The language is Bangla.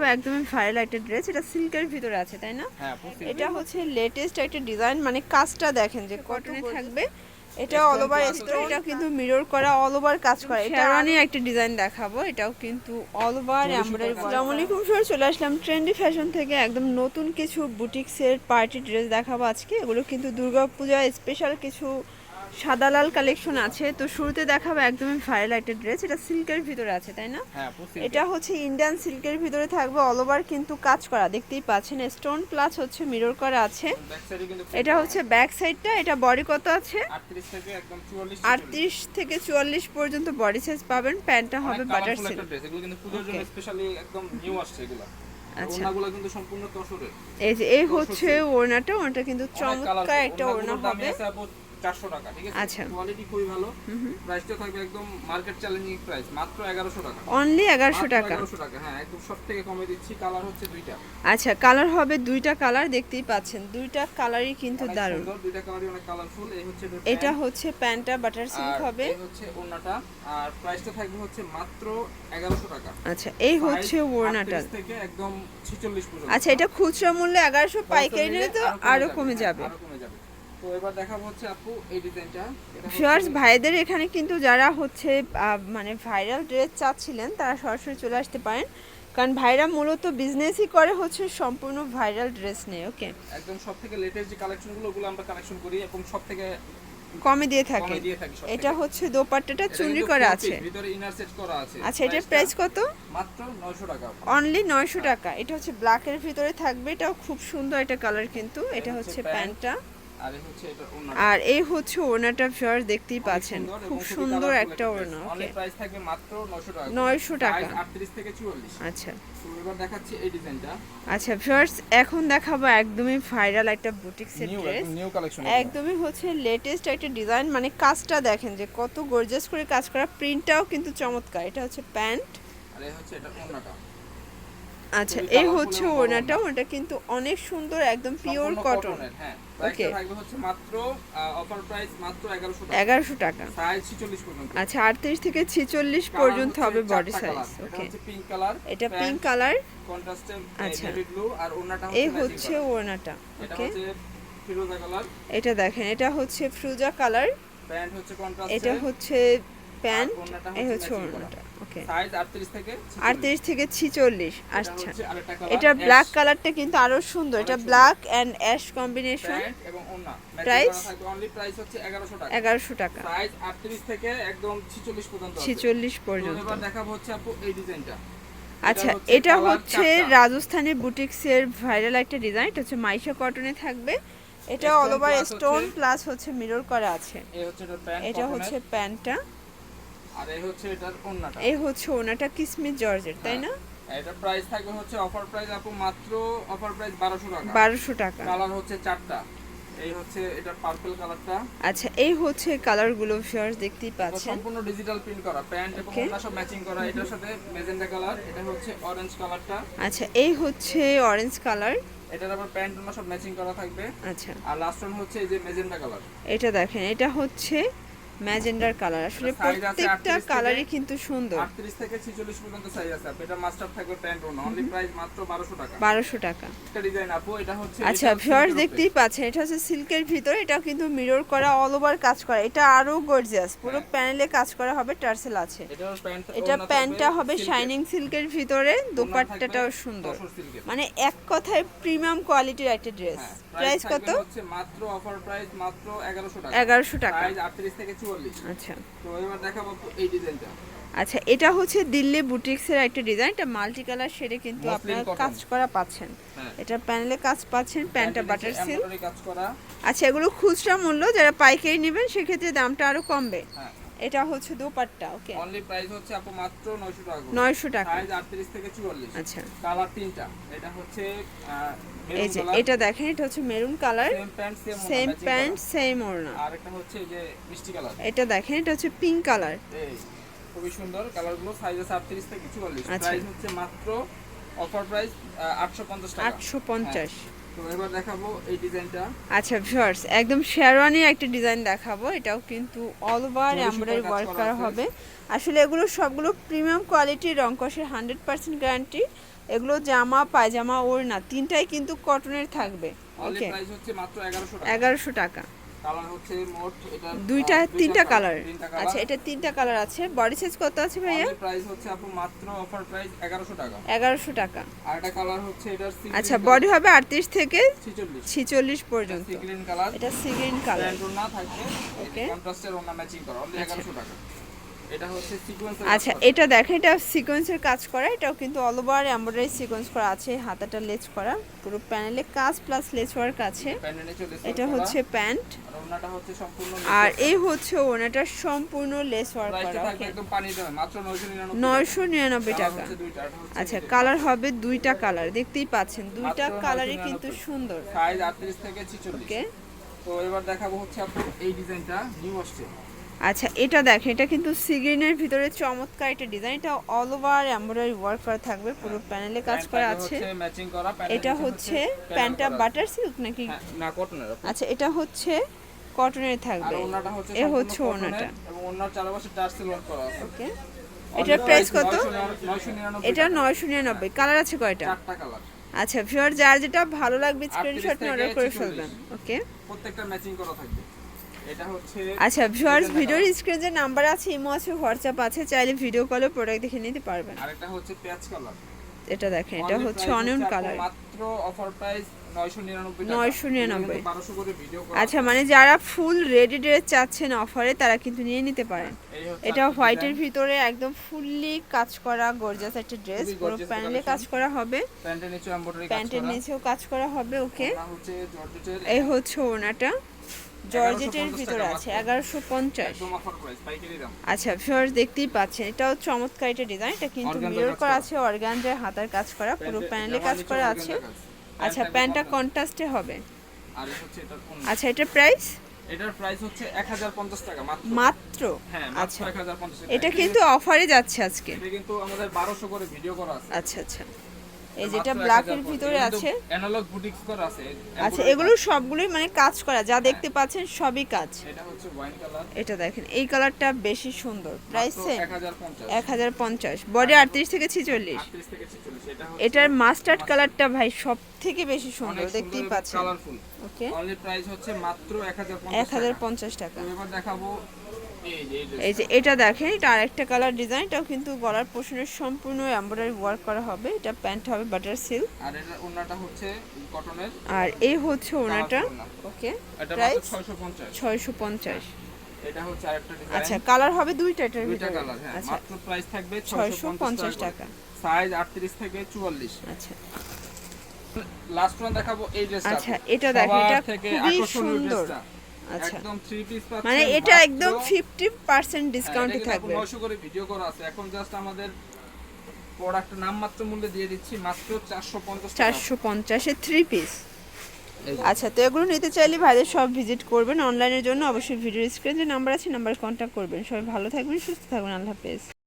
দেখাবো একদমই ভাইরাল একটা ড্রেস এটা সিল্কের ভিতরে আছে তাই না? হ্যাঁ এটা হচ্ছে লেটেস্ট একটা ডিজাইন মানে কাজটা দেখেন যে কটনে থাকবে। এটা অল ওভার এটা কিন্তু মিরর করা অল ওভার কাজ করা। এটা রানি একটা ডিজাইন দেখাবো এটাও কিন্তু অল ওভার এমব্রয়ডারি আসসালামু আলাইকুম সবাই চলে আসলাম ট্রেন্ডি ফ্যাশন থেকে। একদম নতুন কিছু বুটিক্সের পার্টি ড্রেস দেখাবো আজকে। এগুলো কিন্তু দুর্গাপূজা স্পেশাল কিছু সাদা লাল কালেকশন আছে। তো শুরুতে দেখাবো একদমই ভাইরাল একটা ড্রেস এটা সিল্কের ভিতরে আছে তাই না? হ্যাঁ এটা হচ্ছে ইন্ডিয়ান সিল্কের ভিতরে থাকবে। অল ওভার কিন্তু কাজ করা দেখতেই পাচ্ছেন। স্টোন প্লাস হচ্ছে মিরর করা আছে। এটা হচ্ছে ব্যাক সাইডটা এটা বডি কত আছে? 38 থেকে একদম 44 আটত্রিশ থেকে চুয়াল্লিশ পর্যন্ত বডি সাইজ পাবেন। প্যান্টটা হবে বাটার সিল্ক এগুলো কিন্তু পুজোর জন্য স্পেশালি একদম নিউ আসছে এগুলো। আচ্ছা। এই যে এই হচ্ছে ওড়নাটা। ওড়নাটা কিন্তু চমৎকার একটা ওড়না হবে। 400 টাকা ঠিক আছে? আচ্ছা। কোয়ালিটি খুবই ভালো। প্রাইসটা থাকবে একদম মার্কেট চ্যালেঞ্জিং প্রাইস মাত্র 1100 টাকা। অনলি এগারোশো টাকা? 1100 টাকা হ্যাঁ একদম সব থেকে কমে দিচ্ছি কালার হচ্ছে দুইটা। আচ্ছা কালার হবে দুইটা কালার দেখতেই পাচ্ছেন। দুইটা কালারই কিন্তু দারুণ। দুইটা কালারই অনেক কালারফুল এই হচ্ছে এটা হচ্ছে প্যান্টটা বাটার সিল্ক হবে। এই হচ্ছে ওড়নাটা। আর প্রাইসটা থাকবে হচ্ছে মাত্র 1100 টাকা। আচ্ছা এই হচ্ছে ওড়নাটা। থেকে একদম 46 পর্যন্ত। আচ্ছা এটা খুচরা মূল্য এগারোশো পাইকারি নিলে তো আরও কমে যাবে। আরও কমে যাবে। তো এবার দেখাবো হচ্ছে আপু এই ডিজাইনটা। ভিউয়ার্স ভাইদের এখানে কিন্তু যারা হচ্ছে মানে ভাইরাল ড্রেস চাচ্ছিলেন তারা সরাসরি চলে আসতে পারেন। কারণ ভাইরা মূলত বিজনেসই করে হচ্ছে সম্পূর্ণ ভাইরাল ড্রেস নিয়ে ওকে একদম সব থেকে লেটেস্ট যে কালেকশনগুলো ওগুলো আমরা কালেকশন করি এবং সব থেকে। কমে দিয়ে থাকে এটা হচ্ছে দোপাট্টাটা এটা চুনরি করা আছে। ভিতরে ইনার সেট করা আছে। আচ্ছা এটার প্রাইস কত? মাত্র 900 টাকা অনলি নয়শো টাকা। এটা হচ্ছে ব্ল্যাকের ভিতরে থাকবে এটাও খুব সুন্দর একটা কালার কিন্তু। এটা হচ্ছে প্যান্টটা আর এই হচ্ছে ওড়নাটা। ভিউয়ার্স দেখতেই পাচ্ছেন। খুব সুন্দর একটা ওড়না ওকে প্রাইস থাকবে মাত্র 900 টাকা 900 টাকা। 38 থেকে 44 আচ্ছা। এবার দেখাচ্ছি এই ডিজাইনটা আচ্ছা ভিউয়ার্স এখন দেখাবো একদমই ভাইরাল একটা বুটিক্সের নিউ ড্রেস নিউ কালেকশন একদমই হচ্ছে লেটেস্ট একটা ডিজাইন মানে কাজটা দেখেন যে কত গর্জিয়াস করে কাজ করা। প্রিন্টটাও কিন্তু চমৎকার। এটা হচ্ছে প্যান্ট। আর এই হচ্ছে এটা ওড়নাটা। আচ্ছা এই হচ্ছে ওনাটা ওটা কিন্তু অনেক সুন্দর একদম পিওর কটন হ্যাঁ। থাকবে হচ্ছে মাত্র অফার প্রাইস মাত্র 1100 টাকা। এগারোশো টাকা। সাইজ 46 পর্যন্ত। আচ্ছা আটত্রিশ থেকে ছিচল্লিশ Colour পর্যন্ত হবে বডি সাইজ। এটা ওকে পিঙ্ক কালার এটা পিঙ্ক কালার কন্ট্রাস্টে আচ্ছা। নেভি ব্লু আর ওড়নাটা এই হচ্ছে ওড়নাটা ওকে ফিরোজা কালার এটা দেখেন এটা হচ্ছে ফ্রুজা কালার প্যান্ট হচ্ছে কন্ট্রাস্টে এটা হচ্ছে প্যান্ট এই হচ্ছে। ওড়নাটা ওকে। সাইজ 38 থেকে 46 আটত্রিশ থেকে ছিচল্লিশ আচ্ছা। এটা ব্ল্যাক কালারটা কিন্তু আরও সুন্দর এটা black and ash combination price হচ্ছে 1100 টাকা। এগারোশো টাকা। সাইজ 38 থেকে একদম 46 পর্যন্ত আছে। ছিচল্লিশ পর্যন্ত। দেখাবো হচ্ছে আপু এই ডিজাইনটা। আচ্ছা এটা হচ্ছে চারটা। রাজস্থানী বুটিক্সের ভাইরাল একটা ডিজাইন এটা হচ্ছে মাইশা কটনে থাকবে। এটা অল ওভার স্টোন প্লাস হচ্ছে মিরর করা আছে। এটা হচ্ছে প্যান্টটা। আর এই হচ্ছে এটার ওড়নাটা। এই হচ্ছে ওনাটা কিসমিস জর্জের তাই না? এটা প্রাইস থাকবে হচ্ছে অফার প্রাইস আপু মাত্র অফার প্রাইস 1200 টাকা। বারোশো টাকা। কালার হচ্ছে চারটা। এই হচ্ছে এটা পার্পল কালারটা আচ্ছা এই হচ্ছে কালারগুলো ভিউয়ার্স দেখতেই পাচ্ছেন। সম্পূর্ণ ডিজিটাল প্রিন্ট করা প্যান্ট এবং Okay. সব ম্যাচিং করা। এটার সাথে মেজেন্টা কালার এটা হচ্ছে অরেঞ্জ কালারটা আচ্ছা এই হচ্ছে অরেঞ্জ কালার এটার আবার প্যান্ট ওড়না সব ম্যাচিং করা থাকবে। আচ্ছা। আর লাস্ট ওয়ান হচ্ছে এই যে মেজেন্টা কালার এটা দেখেন এটা হচ্ছে ম্যাজেন্ডার কালার। আসলে এটা প্রত্যেকটা কালারই কিন্তু সুন্দর। 38 থেকে 46 পর্যন্ত সাইজ আছে। এটা মাস্টার থাকবে প্যান্ট ওড়না অনলি প্রাইস মাত্র 1200 টাকা। বারোশো টাকা। একটা ডিজাইন আপু এটা হচ্ছে আচ্ছা এটা ভিউয়ার্স দেখতেই পাচ্ছেন এটা হচ্ছে সিল্কের ভিতরে এটা কিন্তু মিরর করা অল ওভার কাজ করা। এটা আরও গর্জিয়াস পুরো। প্যানেলে কাজ করা হবে টার্সেল আছে। এটা প্যান্টটা হবে শাইনিং সিল্কের ভিতরে দোপাট্টাটাও সুন্দর। মানে এক কথায় প্রিমিয়াম কোয়ালিটির একটা ড্রেস হ্যাঁ, প্রাইস কত? হচ্ছে মাত্র অফার প্রাইস মাত্র 1100 টাকা। এগারোশো টাকা। সাইজ 38 থেকে 44 আচ্ছা। তো এবার দেখাবো এই ডিজাইনটা আচ্ছা এটা হচ্ছে দিল্লি বুটিক্সের একটা ডিজাইন এটা মাল্টি কালার শেডে কিন্তু আপনারা কাজ করা পাচ্ছেন। হ্যাঁ। এটা প্যানেলে কাজ পাচ্ছেন প্যান্টটা বাটার সিল্ক আচ্ছা এগুলো খুচরা মূল্য যারা পাইকারি নেবেন সেক্ষেত্রে দামটা আরও কমবে। হ্যাঁ। এটা হচ্ছে দোপাট্টা ওকে অনলি প্রাইস হচ্ছে আপু মাত্র 900 টাকা করে। নয়শো টাকা। সাইজ 38 থেকে 44 আচ্ছা। কালার তিনটা। এটা হচ্ছে এই যে এটা দেখেন এটা হচ্ছে maroon colour same pant same same pant same ওড়না। আর একটা হচ্ছে এই যে মিষ্টি কালার এটা দেখেন এটা হচ্ছে পিঙ্ক কালার এই খুবই সুন্দর। কালারগুলো সাইজ আছে 38 থেকে 44 আচ্ছা। প্রাইস হচ্ছে মাত্র অফার প্রাইস 850 টাকা। আটশো পঞ্চাশ। তো এবার দেখাবো এই ডিজাইনটা। আচ্ছা ভিউয়ার্স একদম শেরওয়ানি একটা ডিজাইন দেখাবো। এটাও কিন্তু অল ওভার এমব্রয়ডারি ওয়ার্ক করা হবে। আসলে এগুলো সবগুলো প্রিমিয়াম কোয়ালিটির রংকশের হান্ড্রেড পার্সেন্ট গ্যারান্টি এগুলো জামা পায়জামা ওড়না তিনটাই কিন্তু কটনের থাকবে। ওকে প্রাইস হচ্ছে মাত্র 1100 টাকা। এগারোশো টাকা। কালার হচ্ছে মোট এটা দুইটা তিনটা কালার আচ্ছা এটা তিনটা কালার আছে। বডি সাইজ কত আছে ভাইয়া? প্রাইস হচ্ছে আপু মাত্র অফার প্রাইস 1100 টাকা। এগারোশো টাকা। আর একটা কালার হচ্ছে এটা আচ্ছা বডি হবে আটত্রিশ থেকে 46 ছিচল্লিশ পর্যন্ত। সি গ্রিন কালার এটা সি গ্রিন কালার না থাকবে। ওকে কন্ট্রাস্টের ওনা ম্যাচিং করা। অনলি 1100 টাকা। এটা হচ্ছে সিকোয়েন্স আচ্ছা এটা দেখেন এটা সিকোয়েন্সের কাজ করা এটাও কিন্তু অল ওভার এমব্রয়ডারি সিকোয়েন্স করা আছে হাতাটা লেজ করা পুরো প্যানেলে কাজ প্লাস লেজ ওয়ার্ক আছে লেস এটা হচ্ছে প্যান্ট আর এই হচ্ছে ওনাটা সম্পূর্ণ লেস ওয়ার্ক করা থাকবে একদম পানি দামে মাত্র 999 নয়শো নিরানব্বই টাকা। আচ্ছা কালার হবে দুইটা কালার দেখতেই পাচ্ছেন দুইটা কালারই কিন্তু সুন্দর। সাইজ 38 থেকে 46 ওকে তো এবার দেখাবো হচ্ছে এই ডিজাইনটা নিউ আসছে আচ্ছা এটা দেখেন এটা কিন্তু সিগ্রিনের ভিতরে চমৎকার একটা ডিজাইন এটা অল ওভার এমব্রয়ডারি ওয়ার্ক করা থাকবে পুরো প্যানেলে কাজ করা আছে। ম্যাচিং করা প্যান্টের এটা হচ্ছে প্যান্টটা বাটার সিল্ক নাকি হ্যাঁ, না কটনের আচ্ছা এটা হচ্ছে কটনের থাকবে। এ হচ্ছে ওড়নাটা। এবং ওড়নার চারপাশে টাচ সিলভার করা আছে। ওকে। এটার প্রাইস কত? 999 এটা নয়শো নিরানব্বই। কালার আছে কয়টা? চারটা কালার আচ্ছা ভিউয়ার যার যেটা ভালো লাগবে স্ক্রিনশট নিয়ে অর্ডার করে 46 ফেলবেন। ওকে। প্রত্যেকটা ম্যাচিং করা থাকবে। আচ্ছা ভিউয়ার্স ভিডিওর স্ক্রিনে যে নাম্বার আছে ইমো আছে হোয়াটসঅ্যাপ আছে চাইলে ভিডিও কলে প্রোডাক্ট দেখে নিতে পারবেন। আরেকটা হচ্ছে পেঁয়াজ কালার এটা দেখেন এটা হচ্ছে অনিয়ন কালার মাত্র অফার প্রাইস 999 টাকা। 999 1200 করে ভিডিও করা আচ্ছা মানে যারা ফুল রেডি ড্রেস চাচ্ছেন অফারে তারা কিন্তু নিয়ে নিতে পারেন। এটা আরেকটা হোয়াইটের ভিতরে একদম ফুললি কাজ করা গর্জাস একটা ড্রেস পুরো প্যানেলে কাজ করা হবে। প্যান্টের নিচে এমব্রয়ডারি কাজ প্যান্টের নিচেও কাজ করা হবে ওকে। এই হচ্ছে ওনাটা। জর্জেটের 1150 ভিতরে আছে এগারোশো পঞ্চাশ। আচ্ছা ভিউয়ার্স দেখতেই পাচ্ছেন এটাও চমৎকার একটা ডিজাইন এটা কিন্তু মিরর করা। আছে অর্গানজার হাতার কাজ করা পুরো প্যানেলে কাজ করা আছে। আচ্ছা প্যান্ট প্যান্টটা কন্ট্রাস্টে হবে। আচ্ছা এটার প্রাইস এটার প্রাইস হচ্ছে 1050 টাকা মাত্র। মাত্র? হ্যাঁ আচ্ছা। 1050 এটা কিন্তু অফারে যাচ্ছে আজকে। এটা কিন্তু আমাদের 1200 করে ভিডিও করা আছে। আচ্ছা আচ্ছা। এই যেটা ব্ল্যাকের ভিতরে আছে। অ্যানালগ বুটিক্স করা আছে। আচ্ছা এগুলো সবগুলোই মানে কাজ করা যা দেখতে পাচ্ছেন সবই কাজ। এটা হচ্ছে ওয়াইন কালার এটা দেখেন এই কালারটা বেশি সুন্দর প্রাইস সেম 1050 এক হাজার পঞ্চাশ বডি আটত্রিশ থেকে ছিচল্লিশ। 38 থেকে 46 এটা এটার মাস্টার্ড কালারটা ভাই সব থেকে বেশি সুন্দর দেখতেই পাচ্ছেন। কালারফুল ওকে অনলি প্রাইস হচ্ছে মাত্র 1050 এক হাজার টাকা। পঞ্চাশ টাকা। এবার দেখাবো এই যে এটা দেখেন এটা আরেকটা কালার ডিজাইন এটাও কিন্তু গলার পোষণের সম্পূর্ণ এমব্রয়ডারি ওয়ার্ক করা হবে। এটা প্যান্ট হবে বাটার সিল্ক আর এটা ওন্নাটা হচ্ছে কটনের আর এই হচ্ছে ওনাটা ওকে এটা প্রাইস মাত্র 650 ছয়শো পঞ্চাশ। এটা হচ্ছে আরেকটা ডিজাইন আচ্ছা কালার হবে দুইটা এটার দুইটা ভিতরে। কালার হ্যাঁ আচ্ছা মাত্র প্রাইস থাকবে ছয়শো 650 পঞ্চাশ টাকা। টাকা। সাইজ 38 থেকে 44 আচ্ছা। লাস্ট ওয়ান দেখাবো এই ড্রেসটা আচ্ছা, এটা দেখেন এটা খুবই সুন্দর। আচ্ছা। একদম পিস পাচ্ছেন মানে এটা একদম ফিফটি পার্সেন্ট হ্যাঁ, ডিসকাউন্টে থাকবে। এখন 900 করে ভিডিও করা আছে এখন জাস্ট আমাদের প্রোডাক্ট নামমাত্র মূল্যে দিয়ে দিচ্ছি মাত্র 450 টাকা। চারশো পঞ্চাশে থ্রি পিস আচ্ছা তো এগুলো নিতে চাইলে ভাইদের সব ভিজিট করবেন। অনলাইনের জন্য অবশ্যই ভিডিও স্ক্রিনে যে নাম্বার আছে নাম্বার কন্ট্যাক্ট করবেন। সবাই ভালো থাকবেন সুস্থ থাকবেন। আল্লাহ হাফেজ।